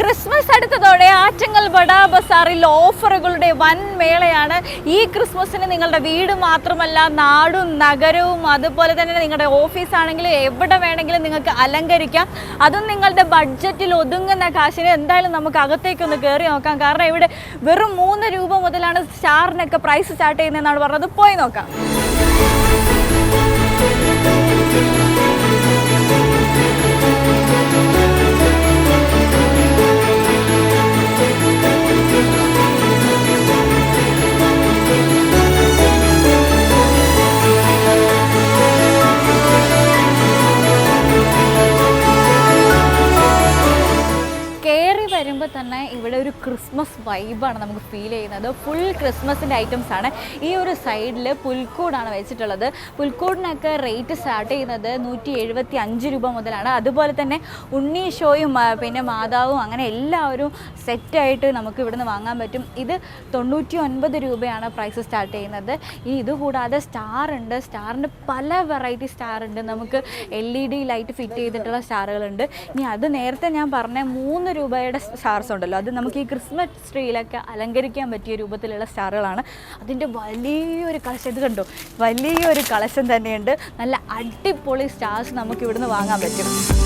Christmas അടുത്തതോടെ ആറ്റങ്ങൽ ബഡാ ബസാറിൽ ഓഫറുകളുടെ വൻ മേളയാണ് ഈ ക്രിസ്മസിന് നിങ്ങളുടെ വീട് മാത്രമല്ല നാടും നഗരവും അതുപോലെ തന്നെ നിങ്ങളുടെ ഓഫീസ് ആണെങ്കിലും എവിടെ വേണമെങ്കിലും നിങ്ങൾക്ക് അലങ്കരിക്കാം. അതും നിങ്ങളുടെ ബഡ്ജറ്റിൽ ഒതുങ്ങുന്ന കാശിന് എന്തായാലും നമുക്ക് അകത്തേക്കൊന്ന് കയറി നോക്കാം. കാരണം ഇവിടെ വെറും മൂന്ന് രൂപ മുതലാണ് സ്റ്റാറിനൊക്കെ പ്രൈസ് സ്റ്റാർട്ട് ചെയ്യുന്നതെന്നാണ് പറഞ്ഞത്. പോയി നോക്കാം. വരുമ്പോൾ തന്നെ ഇവിടെ ഒരു ക്രിസ്മസ് വൈബാണ് നമുക്ക് ഫീൽ ചെയ്യുന്നത്. ഫുൾ ക്രിസ്മസിന്റെ ഐറ്റംസ് ആണ്. ഈ ഒരു സൈഡിൽ പുൽക്കൂടാണ് വെച്ചിട്ടുള്ളത്. പുൽക്കൂടിനൊക്കെ റേറ്റ് സ്റ്റാർട്ട് ചെയ്യുന്നത് നൂറ്റി എഴുപത്തി അഞ്ച് രൂപ മുതലാണ്. അതുപോലെ തന്നെ ഉണ്ണി ഷോയും പിന്നെ മാതാവും അങ്ങനെ എല്ലാവരും സെറ്റായിട്ട് നമുക്ക് ഇവിടുന്ന് വാങ്ങാൻ പറ്റും. ഇത് തൊണ്ണൂറ്റി ഒൻപത് രൂപയാണ് പ്രൈസ് സ്റ്റാർട്ട് ചെയ്യുന്നത്. ഈ ഇതുകൂടാതെ സ്റ്റാർ ഉണ്ട്. സ്റ്റാറിന്റെ പല വെറൈറ്റി സ്റ്റാർ ഉണ്ട്. നമുക്ക് L E D light fit ചെയ്തിട്ടുള്ള സ്റ്റാറുകളുണ്ട് ഇനി അത് നേരത്തെ ഞാൻ പറഞ്ഞ മൂന്ന് രൂപയുടെ സ്റ്റാർസ് ഉണ്ടല്ലോ. അത് നമുക്ക് ഈ ക്രിസ്മസ് ട്രീയിലൊക്കെ അലങ്കരിക്കാൻ പറ്റിയ രൂപത്തിലുള്ള സ്റ്റാറുകളാണ്. അതിന്റെ വലിയൊരു കളക്ഷൻ ഇത് കണ്ടോ? വലിയൊരു കളക്ഷൻ തന്നെയുണ്ട്. നല്ല അടിപൊളി സ്റ്റാർസ് നമുക്ക് ഇവിടുന്ന് വാങ്ങാൻ പറ്റും.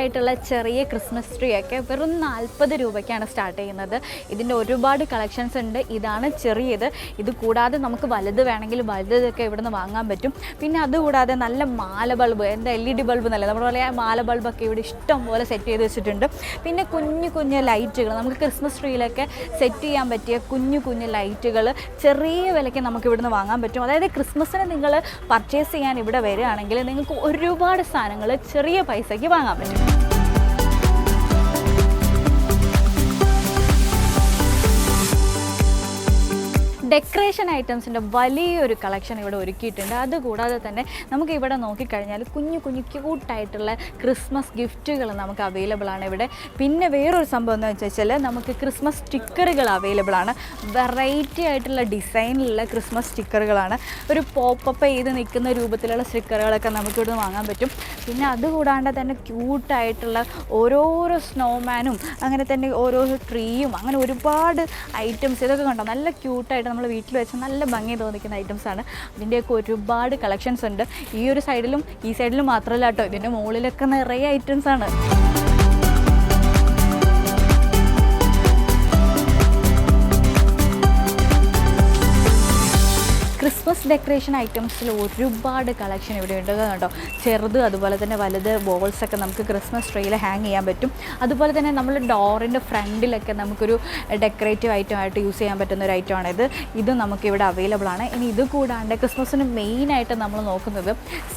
ക്യൂട്ടായിട്ടുള്ള ചെറിയ ക്രിസ്മസ് ട്രീ ഒക്കെ വെറും നാൽപ്പത് രൂപയ്ക്കാണ് സ്റ്റാർട്ട് ചെയ്യുന്നത്. ഇതിന്റെ ഒരുപാട് കളക്ഷൻസ് ഉണ്ട്. ഇതാണ് ചെറിയത്. ഇത് കൂടാതെ നമുക്ക് വലുത് വേണമെങ്കിൽ വലുതൊക്കെ ഇവിടുന്ന് വാങ്ങാൻ പറ്റും. പിന്നെ അതുകൂടാതെ നല്ല മാല ബൾബ് എന്താ എൽ ഇ ഡി ബൾബ് എന്നല്ല? നമ്മൾ പറയാ മാല ബൾബൊക്കെ ഇവിടെ ഇഷ്ടം പോലെ സെറ്റ് ചെയ്ത് വെച്ചിട്ടുണ്ട്. പിന്നെ കുഞ്ഞു കുഞ്ഞു ലൈറ്റുകൾ നമുക്ക് ക്രിസ്മസ് ട്രീയിലൊക്കെ സെറ്റ് ചെയ്യാൻ പറ്റിയ കുഞ്ഞു കുഞ്ഞു ലൈറ്റുകൾ ചെറിയ വിലയ്ക്ക് നമുക്ക് ഇവിടുന്ന് വാങ്ങാൻ പറ്റും. അതായത് ക്രിസ്മസിന് നിങ്ങൾ പർച്ചേസ് ചെയ്യാൻ ഇവിടെ വരികയാണെങ്കിൽ നിങ്ങൾക്ക് ഒരുപാട് സാധനങ്ങൾ ചെറിയ പൈസയ്ക്ക് വാങ്ങാൻ പറ്റും. ഡെക്കറേഷൻ ഐറ്റംസിന്റെ വലിയൊരു കളക്ഷൻ ഇവിടെ ഒരുക്കിയിട്ടുണ്ട്. അതുകൂടാതെ തന്നെ നമുക്ക് ഇവിടെ നോക്കിക്കഴിഞ്ഞാൽ കുഞ്ഞു കുഞ്ഞു ക്യൂട്ടായിട്ടുള്ള ക്രിസ്മസ് ഗിഫ്റ്റുകൾ നമുക്ക് അവൈലബിൾ ആണ് ഇവിടെ. പിന്നെ വേറൊരു സംഭവം എന്ന് വെച്ചാൽ നമുക്ക് ക്രിസ്മസ് സ്റ്റിക്കറുകൾ അവൈലബിൾ ആണ്. വെറൈറ്റി ആയിട്ടുള്ള ഡിസൈനിലുള്ള ക്രിസ്മസ് സ്റ്റിക്കറുകളാണ്. ഒരു പോപ്പപ്പ് ചെയ്ത് നിൽക്കുന്ന രൂപത്തിലുള്ള സ്റ്റിക്കറുകളൊക്കെ നമുക്കിവിടെ വാങ്ങാൻ പറ്റും. പിന്നെ അതുകൂടാണ്ട് തന്നെ ക്യൂട്ടായിട്ടുള്ള ഓരോരോ സ്നോമാനും അങ്ങനെ തന്നെ ഓരോ ട്രീയും അങ്ങനെ ഒരുപാട് ഐറ്റംസ് ഇതൊക്കെ കണ്ടോ? നല്ല ക്യൂട്ടായിട്ട് നമ്മൾ വീട്ടിൽ വെച്ച് നല്ല ഭംഗി തോന്നിക്കുന്ന ഐറ്റംസ് ആണ്. ഇതിന്റെയൊക്കെ ഒരുപാട് കളക്ഷൻസ് ഉണ്ട്. ഈ ഒരു സൈഡിലും ഈ സൈഡിലും മാത്രമല്ല കേട്ടോ ഇതിന്റെ മുകളിലൊക്കെ നിറയെ ഐറ്റംസ് ക്രിസ്മസ് ഡെക്കറേഷൻ ഐറ്റംസിൽ ഒരുപാട് കളക്ഷൻ ഇവിടെ ഉണ്ട് കേട്ടോ. ചെറുത് അതുപോലെ തന്നെ വലുത് ബോൾസൊക്കെ നമുക്ക് ക്രിസ്മസ് ട്രീയിൽ ഹാങ് ചെയ്യാൻ പറ്റും. അതുപോലെ തന്നെ നമ്മൾ ഡോറിന്റെ ഫ്രണ്ടിലൊക്കെ നമുക്കൊരു ഡെക്കറേറ്റീവ് ഐറ്റം ആയിട്ട് യൂസ് ചെയ്യാൻ പറ്റുന്ന ഒരു ഐറ്റമാണ് ഇത് ഇത് നമുക്കിവിടെ അവൈലബിൾ ആണ്. ഇനി ഇത് കൂടാണ്ട് ക്രിസ്മസിന് മെയിനായിട്ട് നമ്മൾ നോക്കുന്നത്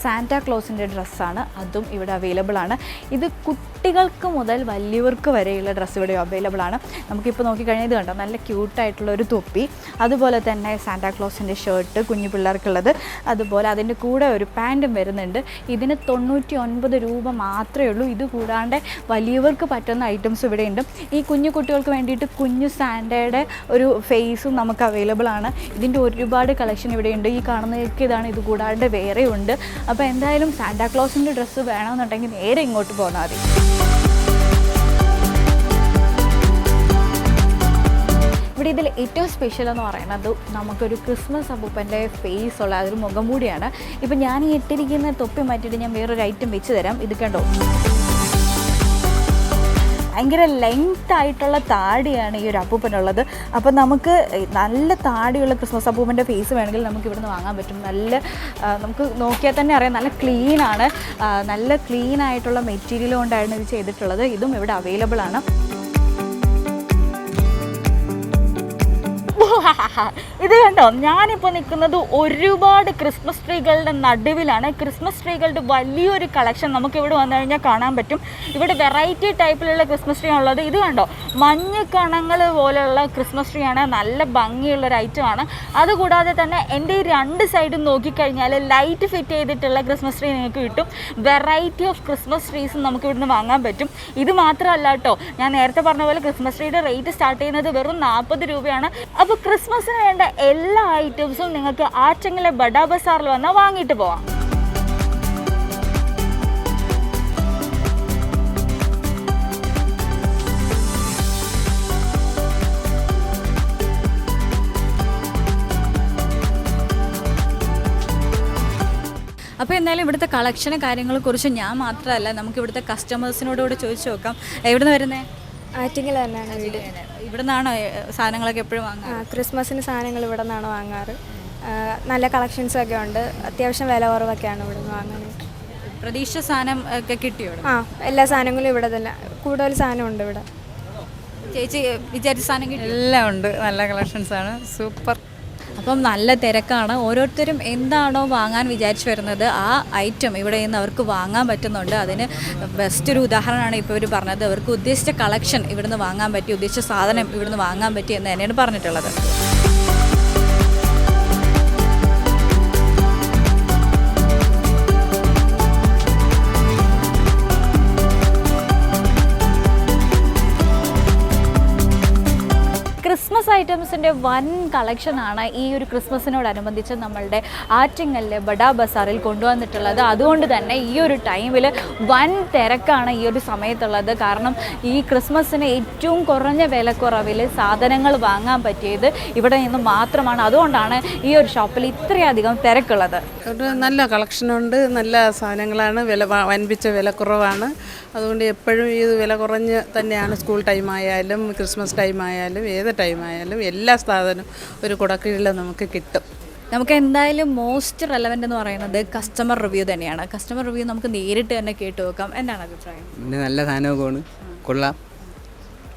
സാന്റാ ക്ലോസിന്റെ ഡ്രസ്സാണ് അതും ഇവിടെ അവൈലബിൾ ആണ്. ഇത് കുട്ടികൾക്ക് മുതൽ വലിയവർക്ക് വരെയുള്ള ഡ്രസ്സ് ഇവിടെ അവൈലബിൾ ആണ്. നമുക്കിപ്പോൾ നോക്കിക്കഴിഞ്ഞാൽ ഇത് കണ്ടോ? നല്ല ക്യൂട്ടായിട്ടുള്ള ഒരു തൊപ്പി. അതുപോലെ തന്നെ സാന്റാ ക്ലോസിന്റെ ഷർട്ട് കുഞ്ഞു പിള്ളേർക്കുള്ളത്. അതുപോലെ അതിന്റെ കൂടെ ഒരു പാന്റും വരുന്നുണ്ട്. ഇതിന് തൊണ്ണൂറ്റി ഒൻപത് രൂപ മാത്രമേ ഉള്ളൂ. ഇത് കൂടാണ്ട് വലിയവർക്ക് പറ്റുന്ന ഐറ്റംസ് ഇവിടെ ഉണ്ട് ഈ കുഞ്ഞു കുട്ടികൾക്ക് വേണ്ടിയിട്ട് കുഞ്ഞു സാൻഡയുടെ ഒരു ഫേസും നമുക്ക് അവൈലബിൾ ആണ്. ഇതിന്റെ ഒരുപാട് കളക്ഷൻ ഇവിടെ ഉണ്ട് ഈ കാണുന്നതൊക്കെ ഇതാണ്. ഇത് കൂടാണ്ട് വേറെ ഉണ്ട് അപ്പോൾ എന്തായാലും സാന്റാക്ലോസിന്റെ ഡ്രസ്സ് വേണമെന്നുണ്ടെങ്കിൽ നേരെ ഇങ്ങോട്ട് പോന്നാൽ ഇവിടെ ഇതിൽ ഏറ്റവും സ്പെഷ്യൽ എന്ന് പറയുന്നത് നമുക്കൊരു ക്രിസ്മസ് അപ്പൂപ്പന്റെ ഫേസ് ഉള്ള അതൊരു മുഖം കൂടിയാണ്. ഇപ്പം ഞാൻ ഈ ഇട്ടിരിക്കുന്ന തൊപ്പി മാറ്റിയിട്ട് ഞാൻ വേറൊരു ഐറ്റം വെച്ച് തരാം. ഇത് കണ്ടോ? ഭയങ്കര ലെങ്ത് ആയിട്ടുള്ള താടിയാണ് ഈ ഒരു അപ്പൂപ്പനുള്ളത്. അപ്പം നമുക്ക് നല്ല താടിയുള്ള ക്രിസ്മസ് അപ്പൂപ്പന്റെ ഫേസ് വേണമെങ്കിൽ നമുക്ക് ഇവിടുന്ന് വാങ്ങാൻ പറ്റും. നല്ല നമുക്ക് നോക്കിയാൽ തന്നെ അറിയാം. നല്ല ക്ലീനാണ് നല്ല ക്ലീൻ ആയിട്ടുള്ള മെറ്റീരിയൽ കൊണ്ടായിരുന്നു ഇത് ചെയ്തിട്ടുള്ളത്. ഇതും ഇവിടെ അവൈലബിൾ ആണ്. ഇത് കണ്ടോ? ഞാനിപ്പോൾ നിൽക്കുന്നത് ഒരുപാട് ക്രിസ്മസ് ട്രീകളുടെ നടുവിലാണ്. ക്രിസ്മസ് ട്രീകളുടെ വലിയൊരു കളക്ഷൻ നമുക്ക് ഇവിടെ വന്നു കഴിഞ്ഞാൽ കാണാൻ പറ്റും. ഇവിടെ വെറൈറ്റി ടൈപ്പിലുള്ള ക്രിസ്മസ് ട്രീ ഉള്ളത് ഇത് കണ്ടോ? മഞ്ഞ കണങ്ങൾ പോലെയുള്ള ക്രിസ്മസ് ട്രീ ആണ്. നല്ല ഭംഗിയുള്ള ഒരു ഐറ്റം ആണ്. അതുകൂടാതെ തന്നെ എന്റെ ഈ രണ്ട് സൈഡും നോക്കിക്കഴിഞ്ഞാൽ ലൈറ്റ് ഫിറ്റ് ചെയ്തിട്ടുള്ള ക്രിസ്മസ് ട്രീ നിങ്ങൾക്ക് കിട്ടും. വെറൈറ്റി ഓഫ് ക്രിസ്മസ് ട്രീസ് നമുക്ക് ഇവിടുന്ന് വാങ്ങാൻ പറ്റും. ഇത് മാത്രമല്ല കേട്ടോ ഞാൻ നേരത്തെ പറഞ്ഞ പോലെ ക്രിസ്മസ് ട്രീയുടെ റേറ്റ് സ്റ്റാർട്ട് ചെയ്യുന്നത് വെറും നാൽപ്പത് രൂപയാണ്. അപ്പോൾ ക്രിസ്മസിന് വേണ്ട എല്ലാ ഐറ്റംസും നിങ്ങൾക്ക് ആറ്റങ്ങിലെ ബഡാ ബസാറിൽ വന്നാൽ വാങ്ങിയിട്ട് പോവാം. അപ്പോൾ എന്തായാലും ഇവിടുത്തെ കളക്ഷനും കാര്യങ്ങളെ കുറിച്ച് ഞാൻ മാത്രമല്ല നമുക്ക് ഇവിടുത്തെ കസ്റ്റമേഴ്സിനോട് കൂടെ ചോദിച്ചു നോക്കാം. എവിടെ നിന്ന് വരുന്നത് ആറ്റിങ്ങൽ തന്നെയാണ് വീട്. ഇവിടെ നിന്നാണോ സാധനങ്ങളൊക്കെ എപ്പോഴും വാങ്ങുക ആ ക്രിസ്മസിന് സാധനങ്ങൾ ഇവിടെ നിന്നാണ് വാങ്ങാറ് നല്ല കളക്ഷൻസ് ഒക്കെ ഉണ്ട്. അത്യാവശ്യം വില കുറവൊക്കെയാണ് ഇവിടെ നിന്ന് വാങ്ങുന്നത് പ്രതീക്ഷ സാധനം ഒക്കെ കിട്ടിയോ ഇവിടെ? ആ എല്ലാ സാധനങ്ങളും ഇവിടെ തന്നെ. കൂടുതൽ സാധനം ഉണ്ട് ഇവിടെ. ചേച്ചി വിചാരിച്ച സാധനം കിട്ടി എല്ലാം ഉണ്ട്. നല്ല കളക്ഷൻസ് ആണ്. സൂപ്പർ. അപ്പം നല്ല തിരക്കാണ്. ഓരോരുത്തരും എന്താണോ വാങ്ങാൻ വിചാരിച്ചു വരുന്നത് ആ ഐറ്റം ഇവിടെ നിന്ന് അവർക്ക് വാങ്ങാൻ പറ്റുന്നുണ്ട്. അതിന് ബെസ്റ്റ് ഒരു ഉദാഹരണമാണ് ഇപ്പോൾ ഇവർ പറഞ്ഞത്. അവർക്ക് ഉദ്ദേശിച്ച കളക്ഷൻ ഇവിടുന്ന് വാങ്ങാൻ പറ്റി ഉദ്ദേശിച്ച സാധനം ഇവിടുന്ന് വാങ്ങാൻ പറ്റി എന്ന് തന്നെയാണ് പറഞ്ഞിട്ടുള്ളത്. ഐറ്റംസിന്റെ വൻ കളക്ഷനാണ് ഈ ഒരു ക്രിസ്മസിനോടനുബന്ധിച്ച് നമ്മളുടെ ആറ്റിങ്ങലിലെ ബഡാ ബസാറിൽ കൊണ്ടുവന്നിട്ടുള്ളത്. അതുകൊണ്ട് തന്നെ ഈ ഒരു ടൈമിൽ വൻ തിരക്കാണ് ഈ ഒരു സമയത്തുള്ളത്. കാരണം ഈ ക്രിസ്മസിന് ഏറ്റവും കുറഞ്ഞ വിലക്കുറവിൽ സാധനങ്ങൾ വാങ്ങാൻ പറ്റിയത് ഇവിടെ നിന്ന് മാത്രമാണ്. അതുകൊണ്ടാണ് ഈ ഒരു ഷോപ്പിൽ ഇത്രയധികം തിരക്കുള്ളത്. ഒരു നല്ല കളക്ഷനുണ്ട് നല്ല സാധനങ്ങളാണ്. വില വൻപിച്ച വിലക്കുറവാണ്. അതുകൊണ്ട് എപ്പോഴും ഈ വില കുറഞ്ഞ് തന്നെയാണ് സ്കൂൾ ടൈം ആയാലും ക്രിസ്മസ് ടൈം ആയാലും ഏത് ടൈം ആയാലും എല്ലാ സാധനവും ഒരു കുടക്കീഴിൽ നമുക്ക് കിട്ടും. നമുക്ക് എന്തായാലും മോസ്റ്റ് റെലവെന്റ് എന്ന് പറയുന്നത് കസ്റ്റമർ റിവ്യൂ തന്നെയാണ്. കസ്റ്റമർ റിവ്യൂ നമുക്ക് നേരിട്ട് തന്നെ കേട്ട് നോക്കാം. എന്താണ് അഭിപ്രായം? പിന്നെ നല്ല സാധനമൊക്കെയാണ് കൊള്ളാം.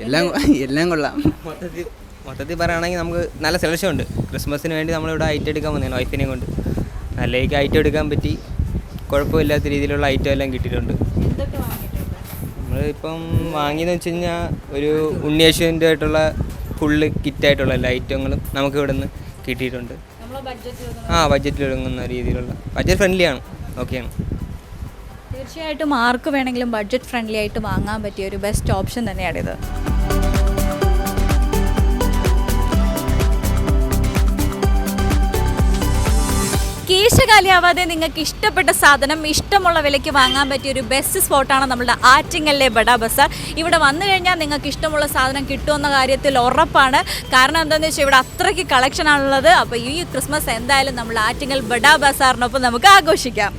എല്ലാം എല്ലാം കൊള്ളാം. മൊത്തത്തിൽ മൊത്തത്തിൽ പറയുകയാണെങ്കിൽ നമുക്ക് നല്ല സെലക്ഷൻ ഉണ്ട്. ക്രിസ്മസിന് വേണ്ടി നമ്മളിവിടെ ഐറ്റം എടുക്കാൻ വന്നതാണ് വൈഫിനെ കൊണ്ട്. നല്ല രീതിക്ക് ഐറ്റം എടുക്കാൻ പറ്റി. കുഴപ്പമില്ലാത്ത രീതിയിലുള്ള ഐറ്റം എല്ലാം കിട്ടിയിട്ടുണ്ട്. നമ്മളിപ്പം വാങ്ങിയെന്ന് വെച്ച് കഴിഞ്ഞാൽ ഒരു ഉണ്ണിയേശുവിന്റെ ആയിട്ടുള്ള ഫുള്ള് കിറ്റായിട്ടുള്ള ലൈറ്റുകളും നമുക്ക് ഇവിടെ നിന്ന് കിട്ടിയിട്ടുണ്ട് ആ ബഡ്ജറ്റിൽ ഒതുങ്ങുന്ന രീതിയിലുള്ള. ബഡ്ജറ്റ് ഫ്രണ്ട്ലിയാണ് ഓക്കെയാണ് തീർച്ചയായിട്ടും ആർക്ക് വേണമെങ്കിലും ബഡ്ജറ്റ് ഫ്രണ്ട്ലി ആയിട്ട് വാങ്ങാൻ പറ്റിയ ഒരു ബെസ്റ്റ് ഓപ്ഷൻ തന്നെയാണിത്. കീശ കാലിയാവാതെ നിങ്ങൾക്ക് ഇഷ്ടപ്പെട്ട സാധനം ഇഷ്ടമുള്ള വിലയ്ക്ക് വാങ്ങാൻ പറ്റിയ ഒരു ബെസ്റ്റ് സ്പോട്ടാണ് നമ്മുടെ ആറ്റിങ്ങലിലെ ബഡാ ബസാർ. ഇവിടെ വന്നു കഴിഞ്ഞാൽ നിങ്ങൾക്ക് ഇഷ്ടമുള്ള സാധനം കിട്ടുമെന്ന കാര്യത്തിൽ ഉറപ്പാണ്. കാരണം എന്താണെന്ന് വെച്ചാൽ ഇവിടെ അത്രയ്ക്ക് കളക്ഷനാണുള്ളത് അപ്പോൾ ഈ ക്രിസ്മസ് എന്തായാലും നമ്മൾ ആറ്റിങ്ങൽ ബഡാ ബസാറിനൊപ്പം നമുക്ക് ആഘോഷിക്കാം.